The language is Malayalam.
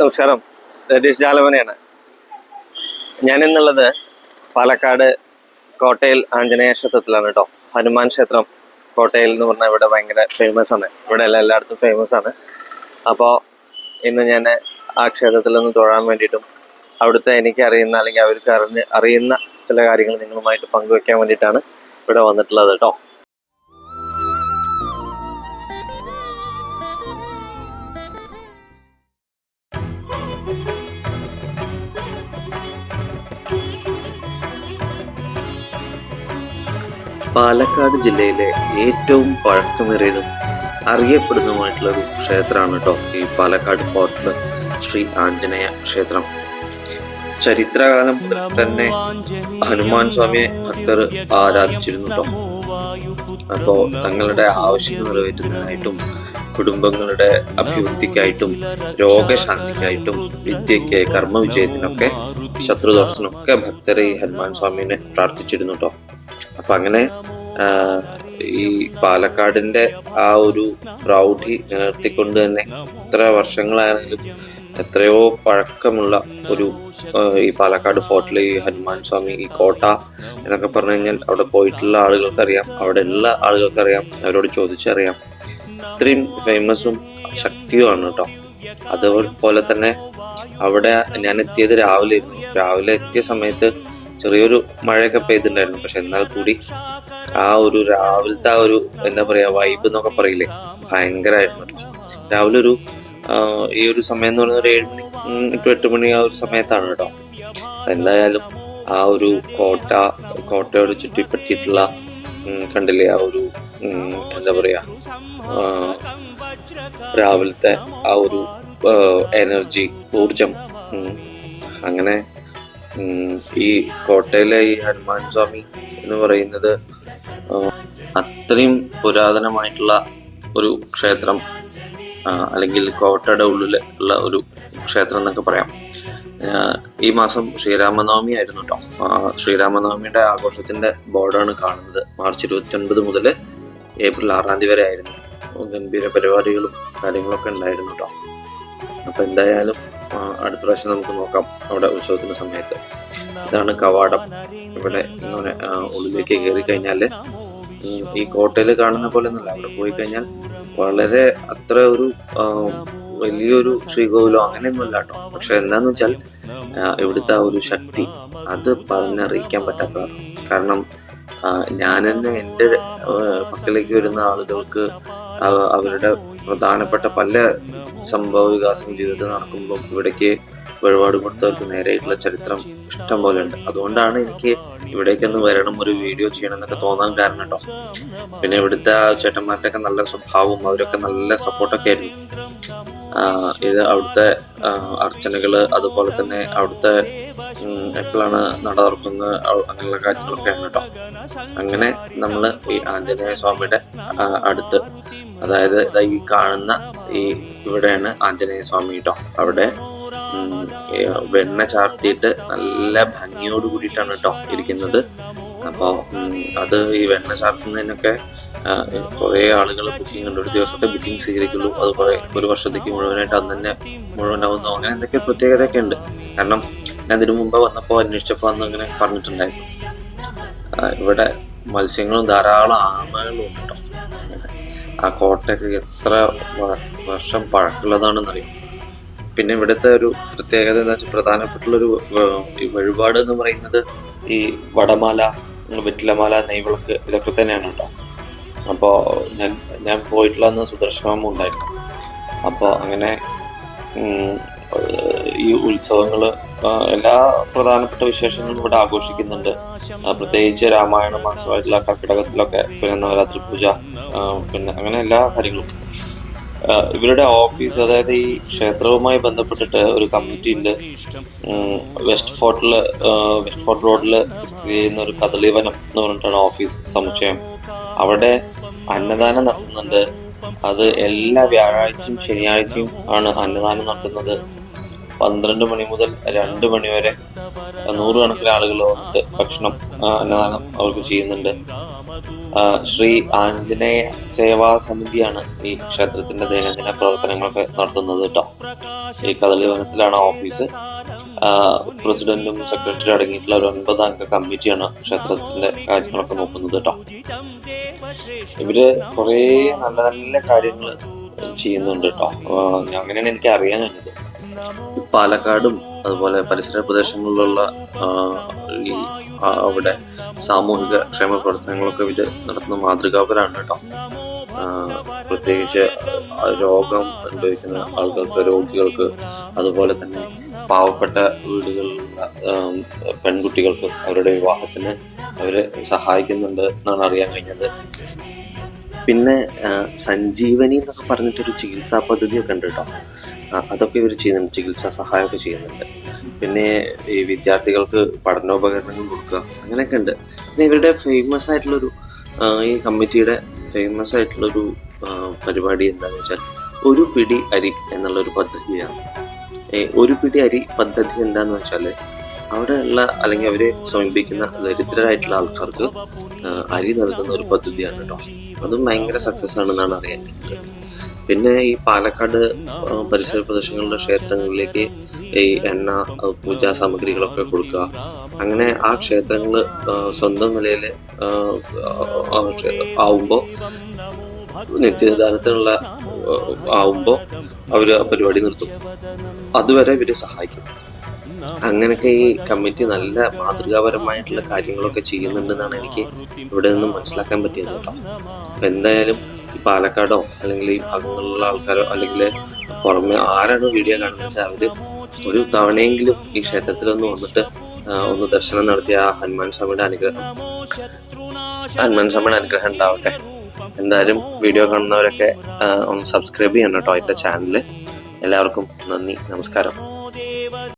നമസ്കാരം രതീഷ് ഞാൻ ഞാനിന്നുള്ളത് പാലക്കാട് കോട്ടയിൽ ആഞ്ജനേയ ക്ഷേത്രത്തിലാണ് കേട്ടോ. ഹനുമാൻ ക്ഷേത്രം കോട്ടയിൽ എന്ന് പറഞ്ഞാൽ ഇവിടെ ഭയങ്കര ഫേമസ് ആണ്. ഇവിടെ എല്ലാം എല്ലായിടത്തും ഫേമസ് ആണ്. അപ്പോൾ ഇന്ന് ഞാൻ ആ ക്ഷേത്രത്തിൽ നിന്ന് തൊഴാൻ വേണ്ടിയിട്ടും അവിടുത്തെ എനിക്ക് അറിയുന്ന അല്ലെങ്കിൽ അവർക്ക് അറിഞ്ഞ് അറിയുന്ന ചില കാര്യങ്ങൾ നിങ്ങളുമായിട്ട് പങ്കുവെക്കാൻ വേണ്ടിയിട്ടാണ് ഇവിടെ വന്നിട്ടുള്ളത് കേട്ടോ. പാലക്കാട് ജില്ലയിലെ ഏറ്റവും പഴക്കമേറിയതും അറിയപ്പെടുന്നതുമായിട്ടുള്ള ഒരു ക്ഷേത്രമാണ് കേട്ടോ ഈ പാലക്കാട് ഫോർട്ട് ശ്രീ ആഞ്ജനേയ ക്ഷേത്രം. ചരിത്രകാലം തന്നെ ഹനുമാൻ സ്വാമിയെ ഭക്തർ ആരാധിച്ചിരുന്നു അപ്പോ തങ്ങളുടെ ആവശ്യങ്ങൾ നിറവേറ്റുന്നതിനായിട്ടും കുടുംബങ്ങളുടെ അഭിവൃദ്ധിക്കായിട്ടും രോഗശാന്തിക്കായിട്ടും വിദ്യയ്ക്ക് കർമ്മവിജയത്തിനൊക്കെ ശത്രുദോഷത്തിനൊക്കെ ഭക്തരെ ഹനുമാൻ സ്വാമിനെ പ്രാർത്ഥിച്ചിരുന്നു കേട്ടോ അപ്പൊ അങ്ങനെ ഈ പാലക്കാടിന്റെ ആ ഒരു പ്രൗഢി നിലനിർത്തിക്കൊണ്ട് തന്നെ എത്ര വർഷങ്ങളായാലും എത്രയോ പഴക്കമുള്ള ഒരു ഈ പാലക്കാട് ഫോർട്ടിൽ ഈ ഹനുമാൻ സ്വാമി ഈ കോട്ട എന്നൊക്കെ പറഞ്ഞു കഴിഞ്ഞാൽ അവിടെ പോയിട്ടുള്ള ആളുകൾക്കറിയാം അവിടെ ഉള്ള ആളുകൾക്കറിയാം അവരോട് ചോദിച്ചറിയാം. ഇത്രയും ഫേമസും ശക്തിയുമാണ് കേട്ടോ. അതുപോലെ തന്നെ അവിടെ ഞാൻ എത്തിയത് രാവിലെ രാവിലെ എത്തിയ സമയത്ത് ചെറിയൊരു മഴയൊക്കെ പെയ്തിട്ടുണ്ടായിരുന്നു. പക്ഷെ എന്നാൽ കൂടി ആ ഒരു രാവിലത്തെ ആ ഒരു എന്താ പറയാ വൈബ് എന്നൊക്കെ പറയില്ലേ ഭയങ്കരമായിരുന്നു. രാവിലെ ഒരു ഈ ഒരു സമയം എന്ന് പറയുന്നത് ഒരു ഏഴ് മണി ടു എട്ട് മണി ആ ഒരു സമയത്താണ് കേട്ടോ. എന്തായാലും ആ ഒരു കോട്ട കോട്ടയോട് ചുറ്റിപ്പറ്റിയിട്ടുള്ള കണ്ടില്ലേ ആ ഒരു എന്താ പറയാ രാവിലത്തെ ആ ഒരു എനർജി ഊർജം അങ്ങനെ ഈ കോട്ടയിലെ ഈ ഹനുമാൻ സ്വാമി എന്ന് പറയുന്നത് അത്രയും പുരാതനമായിട്ടുള്ള ഒരു ക്ഷേത്രം അല്ലെങ്കിൽ കോട്ടയുടെ ഉള്ളിൽ ഉള്ള ഒരു ക്ഷേത്രം എന്നൊക്കെ പറയാം. ഈ മാസം ശ്രീരാമനവമി ആയിരുന്നു കേട്ടോ ശ്രീരാമനവമിയുടെ ആഘോഷത്തിന്റെ ബോർഡാണ് കാണുന്നത്. മാർച്ച് ഇരുപത്തി ഒൻപത് മുതൽ ഏപ്രിൽ ആറാം തീയതി വരെ ആയിരുന്നു. ഗംഭീര പരിപാടികളും കാര്യങ്ങളൊക്കെ ഉണ്ടായിരുന്നു കേട്ടോ അപ്പൊ എന്തായാലും അടുത്ത പ്രാവശ്യം നമുക്ക് നോക്കാം അവിടെ ഉത്സവത്തിന്റെ സമയത്ത്. ഇതാണ് കവാടം. ഇവിടെ ഇങ്ങനെ ഉള്ളിലേക്ക് കയറി കഴിഞ്ഞാൽ ഈ കോട്ടയിൽ കാണുന്ന പോലെ ഒന്നുമല്ല അവിടെ പോയി കഴിഞ്ഞാൽ വളരെ അത്ര ഒരു വലിയൊരു ശ്രീകോവിലോ അങ്ങനെയൊന്നുമല്ല കേട്ടോ. പക്ഷെ എന്താന്ന് വെച്ചാൽ ഇവിടുത്തെ ആ ഒരു ശക്തി അത് പറഞ്ഞറിയിക്കാൻ പറ്റാത്തതാണ്. കാരണം ഞാനെന്ന് എന്റെ പക്കലേക്ക് വരുന്ന ആളുകൾക്ക് അവരുടെ പ്രധാനപ്പെട്ട പല സംഭവ വികാസം ജീവിതത്തിൽ നടക്കുമ്പോൾ ഇവിടേക്ക് വഴിപാട് കൊടുത്തവർക്ക് നേരെയായിട്ടുള്ള ചരിത്രം ഇഷ്ടം പോലെ ഉണ്ട്. അതുകൊണ്ടാണ് എനിക്ക് ഇവിടേക്കൊന്ന് വരണം ഒരു വീഡിയോ ചെയ്യണം എന്നൊക്കെ തോന്നാൻ കാരണം കേട്ടോ. പിന്നെ ഇവിടുത്തെ ആ ചേട്ടന്മാരുടെ ഒക്കെ നല്ല സ്വഭാവവും അവരൊക്കെ നല്ല സപ്പോർട്ടൊക്കെ ആയിരുന്നു. ഇത് അവിടുത്തെ അർച്ചനകൾ അതുപോലെ തന്നെ അവിടുത്തെ എപ്പോഴാണ് നട തുറക്കുന്നത് അങ്ങനെയുള്ള അങ്ങനെയുള്ള കാര്യങ്ങളൊക്കെയാണ് കേട്ടോ. അങ്ങനെ നമ്മൾ ഈ ആഞ്ജനേയ സ്വാമിയുടെ അടുത്ത് അതായത് ഈ കാണുന്ന ഈ ഇവിടെയാണ് ആഞ്ജനേയ സ്വാമി കേട്ടോ അവിടെ വെണ്ണ ചാർത്തിയിട്ട് നല്ല ഭംഗിയോട് കൂടിയിട്ടാണ് കേട്ടോ ഇരിക്കുന്നത്. അപ്പോൾ അത് ഈ വെണ്ണ ചാർത്തുന്നതിനൊക്കെ കുറേ ആളുകൾ ബുക്കിംഗ് ഉണ്ട്. ഒരു ദിവസത്തെ ബുക്കിംഗ് സ്വീകരിക്കുള്ളൂ. അത് കുറേ ഒരു വർഷത്തേക്ക് മുഴുവനായിട്ട് അന്ന് തന്നെ മുഴുവനാവുന്നു. അങ്ങനെ എന്തൊക്കെ പ്രത്യേകതയൊക്കെ ഉണ്ട്. കാരണം ഞാൻ ഇതിനു മുമ്പ് വന്നപ്പോൾ അന്വേഷിച്ചപ്പോൾ അന്ന് അങ്ങനെ പറഞ്ഞിട്ടുണ്ടായിരുന്നു. ഇവിടെ മത്സ്യങ്ങളും ധാരാളം ആമകളും ഉണ്ട് കേട്ടോ ആ കോട്ടയൊക്കെ എത്ര വർഷം പഴക്കമുള്ളതാണെന്നറിയാം. പിന്നെ ഇവിടുത്തെ ഒരു പ്രത്യേകത എന്താ വെച്ചാൽ പ്രധാനപ്പെട്ടുള്ളൊരു വഴിപാട് എന്ന് പറയുന്നത് ഈ വടമാല വെറ്റിലമാല നെയ്വിളക്ക് ഇതൊക്കെ തന്നെയാണ് കേട്ടോ. അപ്പോൾ ഞാൻ ഞാൻ പോയിട്ടുള്ള അന്ന് സുദർശനവും ഉണ്ടായിരുന്നു. അപ്പോൾ അങ്ങനെ ഈ ഉത്സവങ്ങൾ എല്ലാ പ്രധാനപ്പെട്ട വിശേഷങ്ങളും ഇവിടെ ആഘോഷിക്കുന്നുണ്ട്. പ്രത്യേകിച്ച് രാമായണ മാസമായിട്ടുള്ള കർക്കിടകത്തിലൊക്കെ പിന്നെ നവരാത്രി പൂജ പിന്നെ അങ്ങനെ എല്ലാ കാര്യങ്ങളും. ഇവരുടെ ഓഫീസ് അതായത് ഈ ക്ഷേത്രവുമായി ബന്ധപ്പെട്ടിട്ട് ഒരു കമ്മിറ്റി ഉണ്ട്. വെസ്റ്റ് ഫോർട്ടിൽ വെസ്റ്റ് ഫോർട്ട് റോഡിൽ സ്ഥിതി ചെയ്യുന്ന ഒരു കദളിവനം എന്ന് പറഞ്ഞിട്ടാണ് ഓഫീസ് സമുച്ചയം. അവിടെ അന്നദാനം നടത്തുന്നുണ്ട്. അത് എല്ലാ വ്യാഴാഴ്ചയും ശനിയാഴ്ചയും ആണ് അന്നദാനം നടത്തുന്നത്. പന്ത്രണ്ട് മണി മുതൽ രണ്ട് മണി വരെ നൂറുകണക്കിന് ആളുകൾ വന്നിട്ട് ഭക്ഷണം അന്നദാനം അവർക്ക് ചെയ്യുന്നുണ്ട്. ശ്രീ ആഞ്ജനേയ സേവാ സമിതിയാണ് ഈ ക്ഷേത്രത്തിന്റെ ദൈനംദിന പ്രവർത്തനങ്ങളൊക്കെ നടത്തുന്നത് കേട്ടോ. ഈ കദളി വനത്തിലാണ് ഓഫീസ്. പ്രസിഡന്റും സെക്രട്ടറി അടങ്ങിയിട്ടുള്ള ഒരു ഒൻപതംഗ കമ്മിറ്റിയാണ് ക്ഷേത്രത്തിന്റെ കാര്യങ്ങളൊക്കെ നോക്കുന്നത് കേട്ടോ. ഇവർ കുറേ നല്ല നല്ല കാര്യങ്ങൾ ചെയ്യുന്നുണ്ട് കേട്ടോ. അങ്ങനെയാണ് എനിക്ക് അറിയാൻ കഴിഞ്ഞത്. പാലക്കാടും അതുപോലെ പരിസര പ്രദേശങ്ങളിലുള്ള ഈ അവിടെ സാമൂഹിക ക്ഷേമ പ്രവർത്തനങ്ങളൊക്കെ ഇവർ നടത്തുന്ന മാതൃകാപരാണ് കേട്ടോ. പ്രത്യേകിച്ച് രോഗം അനുഭവിക്കുന്ന ആളുകൾക്ക് രോഗികൾക്ക് അതുപോലെ തന്നെ പാവപ്പെട്ട വീടുകളിലുള്ള പെൺകുട്ടികൾക്ക് അവരുടെ വിവാഹത്തിന് അവരെ സഹായിക്കുന്നുണ്ട് എന്നാണ് അറിയാൻ കഴിഞ്ഞത്. പിന്നെ സഞ്ജീവനി എന്നൊക്കെ പറഞ്ഞിട്ടൊരു ചികിത്സാ പദ്ധതിയൊക്കെ ഉണ്ട് കേട്ടോ. അതൊക്കെ ഇവർ ചെയ്യുന്നുണ്ട് ചികിത്സാ സഹായമൊക്കെ ചെയ്യുന്നുണ്ട്. പിന്നെ ഈ വിദ്യാർത്ഥികൾക്ക് പഠനോപകരണങ്ങൾ കൊടുക്കുക അങ്ങനെയൊക്കെ ഉണ്ട്. പിന്നെ ഇവരുടെ ഫേമസ് ആയിട്ടുള്ളൊരു ഈ കമ്മിറ്റിയുടെ ഫേമസ് ആയിട്ടുള്ളൊരു പരിപാടി എന്താണെന്ന് വെച്ചാൽ ഒരു പിടി അരി എന്നുള്ളൊരു പദ്ധതിയാണ്. ഒരു പിടി അരി പദ്ധതി എന്താന്ന് വെച്ചാൽ അവിടെയുള്ള അല്ലെങ്കിൽ അവരെ സമീപിക്കുന്ന ദരിദ്രരായിട്ടുള്ള ആൾക്കാർക്ക് അരി നൽകുന്ന ഒരു പദ്ധതിയാണ് കേട്ടോ. അതും ഭയങ്കര സക്സസ് ആണെന്നാണ് അറിയാൻ പിന്നെ ഈ പാലക്കാട് പരിസര പ്രദേശങ്ങളിലെ ക്ഷേത്രങ്ങളിലേക്ക് ഈ എണ്ണ പൂജാ സാമഗ്രികളൊക്കെ കൊടുക്കുക. അങ്ങനെ ആ ക്ഷേത്രങ്ങൾ സ്വന്തം നിലയിൽ ആവുമ്പോൾ നിത്യനിധാനത്തിനുള്ള ആവുമ്പോൾ അവർ ആ പരിപാടി നിർത്തും. അതുവരെ ഇവരെ സഹായിക്കും. അങ്ങനെയൊക്കെ ഈ കമ്മിറ്റി നല്ല മാതൃകാപരമായിട്ടുള്ള കാര്യങ്ങളൊക്കെ ചെയ്യുന്നുണ്ടെന്നാണ് എനിക്ക് ഇവിടെ നിന്ന് മനസ്സിലാക്കാൻ പറ്റിയത് കേട്ടോ. എന്തായാലും പാലക്കാടോ അല്ലെങ്കിൽ ഈ ഭാഗങ്ങളിലുള്ള ആൾക്കാരോ അല്ലെങ്കിൽ പുറമെ ആരാണ് വീഡിയോ കാണുന്നത് വെച്ചാൽ അവർ ഒരു തവണയെങ്കിലും ഈ ക്ഷേത്രത്തിൽ ഒന്ന് വന്നിട്ട് ഒന്ന് ദർശനം നടത്തിയ ആ ഹനുമാൻ സ്വാമിയുടെ അനുഗ്രഹം. ഹനുമാൻ സ്വാമിയുടെ അനുഗ്രഹം ഉണ്ടാവട്ടെ. എന്തായാലും വീഡിയോ കാണുന്നവരൊക്കെ ഒന്ന് സബ്സ്ക്രൈബ് ചെയ്യണം കേട്ടോ എന്റെ ചാനൽ എല്ലാവർക്കും നന്ദി നമസ്കാരം.